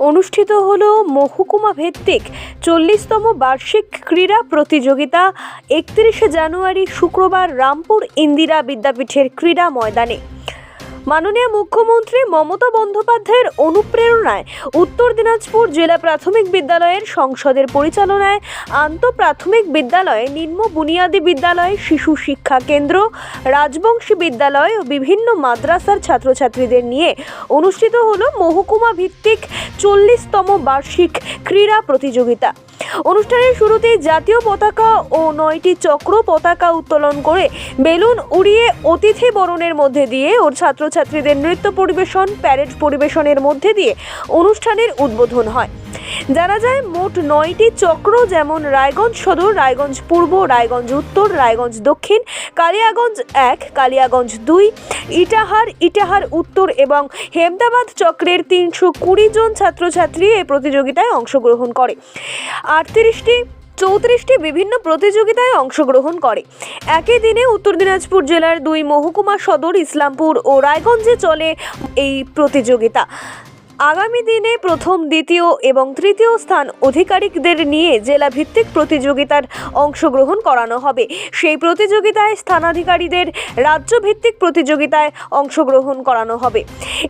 অনুষ্ঠিত হল মহকুমা ভিত্তিক চল্লিশতম বার্ষিক ক্রীড়া প্রতিযোগিতা একত্রিশে জানুয়ারি শুক্রবার রামপুর ইন্দিরা বিদ্যাপীঠের ক্রীড়া ময়দানে। মাননীয় মুখ্যমন্ত্রী মমতা বন্দ্যোপাধ্যায়ের অনুপ্রেরণায় উত্তর দিনাজপুর জেলা প্রাথমিক বিদ্যালয়ের সংসদের পরিচালনায় আন্তঃপ্রাথমিক বিদ্যালয়ে, নিম্ন বুনিয়াদী বিদ্যালয়, শিশু শিক্ষা কেন্দ্র, রাজবংশী বিদ্যালয় ও বিভিন্ন মাদ্রাসার ছাত্রছাত্রীদের নিয়ে অনুষ্ঠিত হলো মহকুমা ভিত্তিক চল্লিশতম বার্ষিক ক্রীড়া প্রতিযোগিতা। অনুষ্ঠানের শুরুতে জাতীয় পতাকা ও নয়টি চক্র পতাকা উত্তোলন করে বেলুন উড়িয়ে অতিথি বরণের মধ্যে দিয়ে ওর ছাত্রছাত্রীদের নৃত্য পরিবেশন প্যারেড পরিবেশনের মধ্যে দিয়ে অনুষ্ঠানের উদ্বোধন হয়। জানা যায় মোট নয়টি চক্র, যেমন রায়গঞ্জ সদর, রায়গঞ্জ পূর্ব, রায়গঞ্জ উত্তর, রায়গঞ্জ দক্ষিণ, কালিয়াগঞ্জ এক, কালিয়াগঞ্জ দুই, ইটাহার ইটাহার উত্তর এবং হেমদাবাদ চক্রের তিনশো কুড়ি জন ছাত্রছাত্রী এই প্রতিযোগিতায় অংশগ্রহণ করে। আটত্রিশটি, চৌত্রিশটি বিভিন্ন প্রতিযোগিতায় অংশগ্রহণ করে। একই দিনে উত্তর দিনাজপুর জেলার দুই মহকুমা সদর, ইসলামপুর ও রায়গঞ্জে চলে এই প্রতিযোগিতা। আগামী দিনে প্রথম, দ্বিতীয় এবং তৃতীয় স্থান অধিকারিকদের নিয়ে জেলা ভিত্তিক প্রতিযোগিতার অংশগ্রহণ করানো হবে। সেই প্রতিযোগিতায় স্থানাধিকারীদের রাজ্য ভিত্তিক প্রতিযোগিতায় অংশগ্রহণ করানো হবে।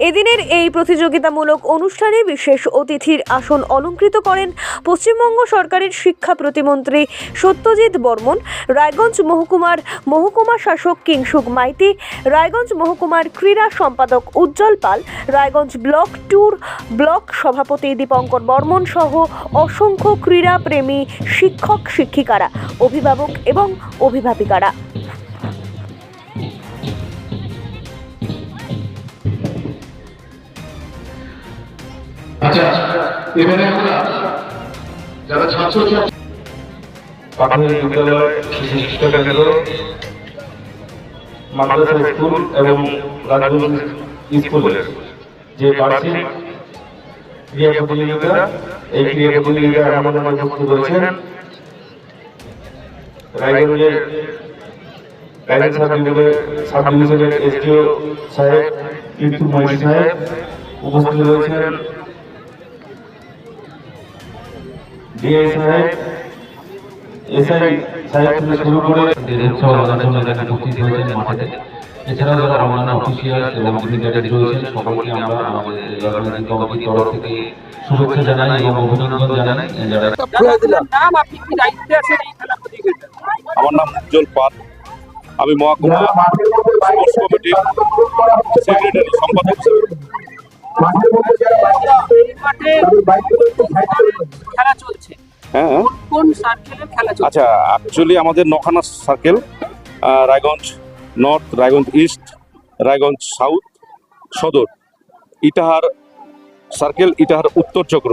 এদিনের এই প্রতিযোগিতামূলক অনুষ্ঠানে বিশেষ অতিথির আসন অলঙ্কৃত করেন পশ্চিমবঙ্গ সরকারের শিক্ষা প্রতিমন্ত্রী সত্যজিৎ বর্মন, রায়গঞ্জ মহকুমার মহকুমা শাসক কিংসুক মাইতি, রায়গঞ্জ মহকুমার ক্রীড়া সম্পাদক Ujjwal Pal, Raiganj block tour block সভাপতি দীপঙ্কর বর্মন সহ অসংখ্য ক্রীড়া প্রেমী শিক্ষক শিক্ষিকারা অভিভাবক এবং অভিভাবিকারা। আচ্ছা এবারে আমরা যারা ছাত্র প্রাথমিক বিদ্যালয় শিশু শিক্ষা কেন্দ্র মাদ্রাসা স্কুল এবং স্কুলের যে বার্ষিক ক্রিয়া প্রতিযোগিতা। এই ক্রিয়া প্রতিযোগিতায় আমাদের মাঝে উপস্থিত রয়েছেন রায়গঞ্জের সাহেব কিন্তু সাহেব উপস্থিত রয়েছেন। ডিআই সাহেব, এসআই সাহেব থেকে শুরু মাঠেতে এছাড়াও যারা অন্যান্য অফিসিয়াল এবং রয়েছেন সকলকে আমরা আমাদের রাজনৈতিক কমিটির তরফ থেকে শুভেচ্ছা জানাই এবং অভিনন্দন জানাই। যারা নাম আপনি কি দায়িত্বে আছেন এই খেলা প্রতিযোগিতা আমার নাম উজ্জ্বল পাল। আমি মহাকুমা স্পোর্টস কমিটির সেক্রেটারি সম্পাদক। খেলা চলছে। হ্যাঁ কোন কোন সার্কেলের খেলা চলছে? আচ্ছা অ্যাকচুয়ালি আমাদের নখানা circle Raiganj north Raiganj east Raiganj south সদর। ইটাহার সার্কেল ইটাহার উত্তর চক্র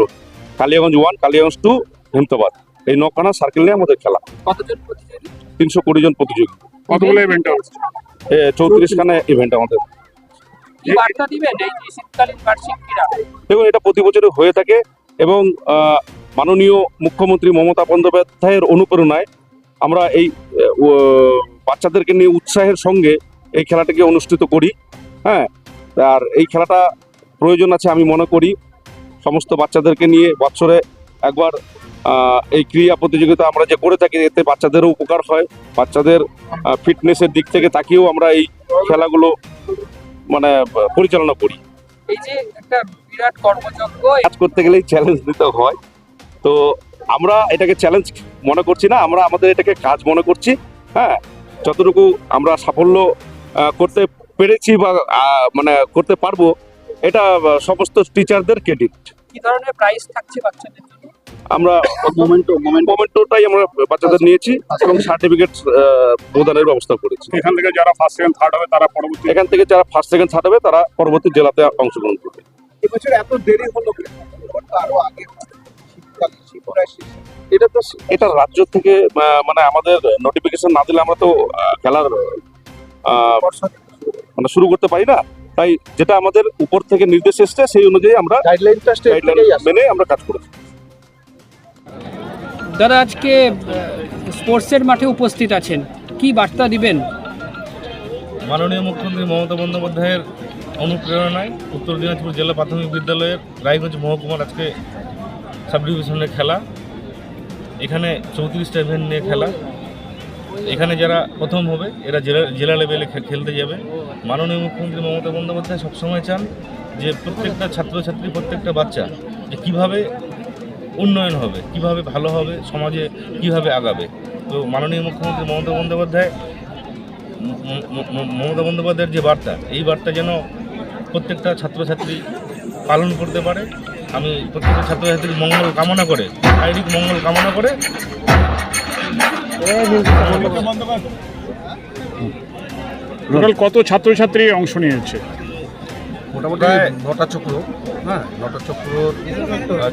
কালিয়াগঞ্জ ওয়ান কালিয়াগঞ্জ টু হেমতাবাদ। এই নখানা সার্কেল নিয়ে আমাদের খেলা। কতজন প্রতিযোগী? তিনশো কুড়ি জন প্রতিযোগী। কতগুলো ইভেন্ট চৌত্রিশ খানে ইভেন্ট আমাদের। দেখুন এটা প্রতি বছরই হয়ে থাকে এবং মাননীয় মুখ্যমন্ত্রী মমতা বন্দ্যোপাধ্যায়ের অনুপ্রেরণায় আমরা এই বাচ্চাদেরকে নিয়ে উৎসাহের সঙ্গে এই খেলাটাকে অনুষ্ঠিত করি হ্যাঁ? আর এই খেলাটা প্রয়োজন আছে আমি মনে করি। সমস্ত বাচ্চাদেরকে নিয়ে বছরে একবার এই ক্রীড়া প্রতিযোগিতা আমরা যে করে থাকি এতে বাচ্চাদেরও উপকার হয়। বাচ্চাদের ফিটনেসের দিক থেকে তাকিয়েও আমরা এই খেলাগুলো মানে পরিচালনা করি। এই যে একটা বিরাট কর্মযজ্ঞ কাজ করতে গেলেই চ্যালেঞ্জ দিতে হয়। তো আমরা এটাকে চ্যালেঞ্জ মনে করছি না আমরা আমাদের এটাকে কাজ মনে করছি হ্যাঁ? যতটুকু আমরা সাফল্য করতে পেরেছি বা মানে করতে পারব এটা সমস্ত টিচারদের ক্রেডিট কি ধরনের প্রাইস থাকছে বাচ্চাদের আমরা মোমেন্টো মোমেন্টোটাই আমরা বাচ্চাদের নিয়েছি এবং সার্টিফিকেট প্রদানের ব্যবস্থা করেছি। এখান থেকে যারা ফার্স্ট সেকেন্ড থার্ড হবে তারা পরবর্তী এখান থেকে যারা ফার্স্ট সেকেন্ড থার্ড হবে তারা পরবর্তী জেলাতে অংশগ্রহণ করবে। এবছর এত দেরি হলো কেন? আরও আগে। এটা তো এটা রাজ্য থেকে মানে আমাদের নোটিফিকেশন না দিলে আমরা তো খেলার মানে শুরু করতে পারি না। তাই যেটা আমাদের উপর থেকে নির্দেশ এসছে সেই অনুযায়ী আমরা মেনে আমরা কাজ করেছি। দাদা আজকে স্পোর্টসের মাঠে উপস্থিত আছেন। কি বার্তা দিবেন? মাননীয় মুখ্যমন্ত্রী মমতা বন্দ্যোপাধ্যায়ের অনুপ্রেরণায় উত্তর দিনাজপুর জেলা প্রাথমিক বিদ্যালয়ের রায়গঞ্জ মহকুমার আজকে সাব ডিভিশনের খেলা, এখানে চৌত্রিশটা ইভেন্ট নিয়ে খেলা। এখানে যারা প্রথম হবে, এরা জেলা জেলা লেভেলে খেলতে যাবে। মাননীয় মুখ্যমন্ত্রী মমতা বন্দ্যোপাধ্যায় সবসময় চান যে প্রত্যেকটা ছাত্রছাত্রী, প্রত্যেকটা বাচ্চা যে কীভাবে উন্নয়ন হবে, কীভাবে ভালো হবে, সমাজে কীভাবে আগাবে। তো মাননীয় মুখ্যমন্ত্রী মমতা বন্দ্যোপাধ্যায় মমতা বন্দ্যোপাধ্যায়ের যে বার্তা, এই বার্তা যেন প্রত্যেকটা ছাত্রছাত্রী পালন করতে পারে। আমি প্রত্যেকটা ছাত্রছাত্রীর মঙ্গল কামনা করে শারীরিক মঙ্গল কামনা করে। টোটাল কত ছাত্রছাত্রী অংশ নিয়েছে? মোটামুটি নটা চক্র হ্যাঁ নটা চক্র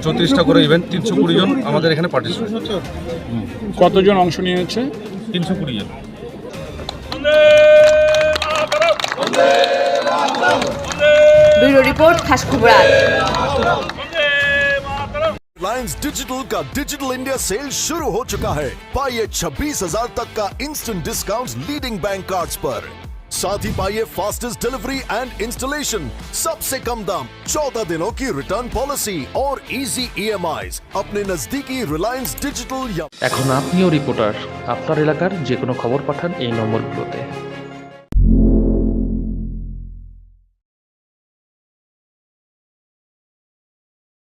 চৌত্রিশটা করে ইভেন্ট তিনশো কুড়ি জন আমাদের এখানে পার্টিসিপেট কতজন অংশ নিয়েছে? তিনশো কুড়ি জন। ব্যুরো রিপোর্ট रिलायंस डिजिटल का डिजिटल इंडिया सेल शुरू हो चुका है पाइए छब्बीस हजार तक का instant discount leading bank cards पर साथ ही पाइए फास्टेस्ट डिलीवरी एंड इंस्टॉलेशन सबसे कम दाम चौदह दिनों की रिटर्न पॉलिसी और इजी ईएमआई अपने नजदीकी रिलायंस डिजिटल या এখন আপনিও রিপোর্টার আপনার এলাকার যে কোনো খবর পাঠান এই নম্বরগুলোতে